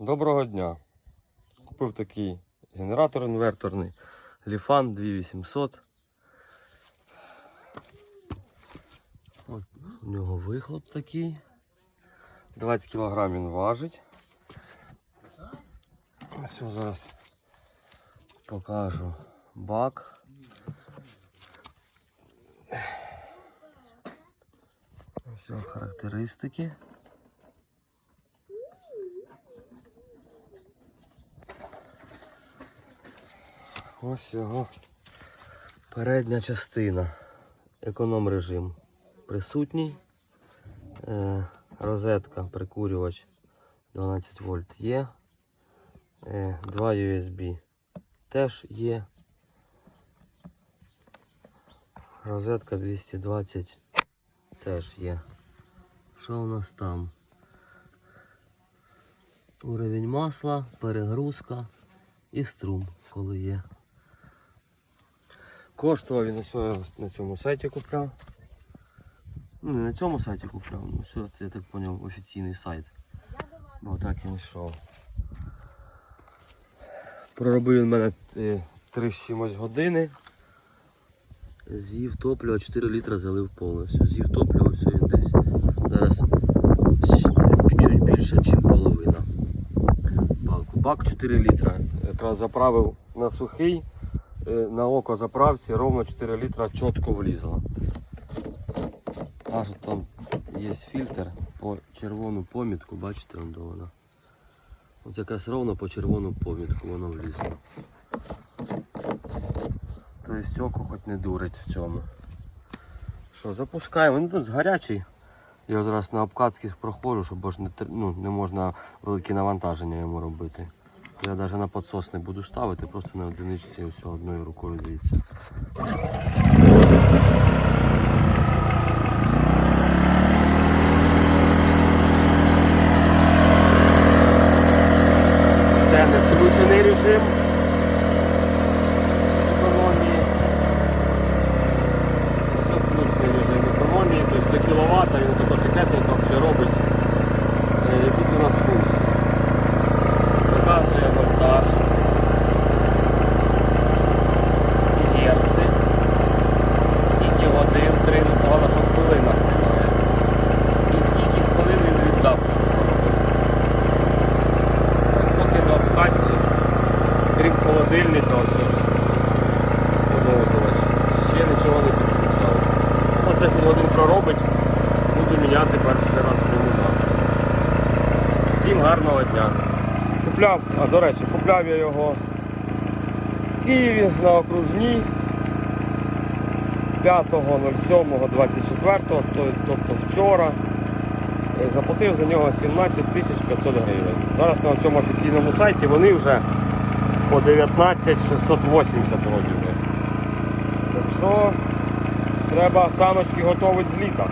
Доброго дня. Купив такий генератор інверторний Ліфан 2800. От у нього вихлоп такий. 20 кг він важить. Ось зараз покажу бак. Ось характеристики. Ось його передня частина. Економ режим присутній. Е, розетка, прикурювач 12 вольт є. Е, два USB теж є. Розетка 220 теж є. Що у нас там? Уровень масла, перегрузка і струм, коли є. Коштував він я на цьому сайті купляв. Ну, не на цьому сайті купляв, ну все, це я так зрозумів, офіційний сайт. Бо так він йшов. Проробив він мене е, три з чимось години. З'їв топлива 4 літра залив повністю. З'їв топлива все він десь. Зараз чуть більше, ніж половина. Баку. Бак 4 літра. Якраз заправив на сухий, е, на око заправці ровно 4 літра чітко влізло. Аж там є фільтр по червону помітку, бачите, де вона. Ось якраз ровно по червону помітку воно влізло. Тобто око хоч не дурить в цьому. Що, запускаємо. Він тут гарячий. Я зараз на обкатських проходжу, щоб бо ж не, ну, не можна великі навантаження йому робити. Я навіть на підсос не буду ставити, просто на одиничці все одною рукою дивіться. Це не включений режим економії. Це режим економії, тобто до кіловата він тако тихесенько все робить. Е, Які тут у нас функції? Показує вольтаж. Герци. Скільки годин, три, ну погано, що в хвилинах немає. І скільки хвилин він від запуску проробив. Поки до обкатці, крім ось. Ще нічого не підключав. Ось 10 годин проробить, буду міняти перший раз ньому маску. Всім гарного дня. Купляв, а до речі, купляв я його в Києві на окружній 5.07.24, тобто вчора. Е, Заплатив за нього 17 тисяч 500 гривень. Зараз на цьому офіційному сайті вони вже по 19 680 вроді. Так що треба саночки готувати з літа.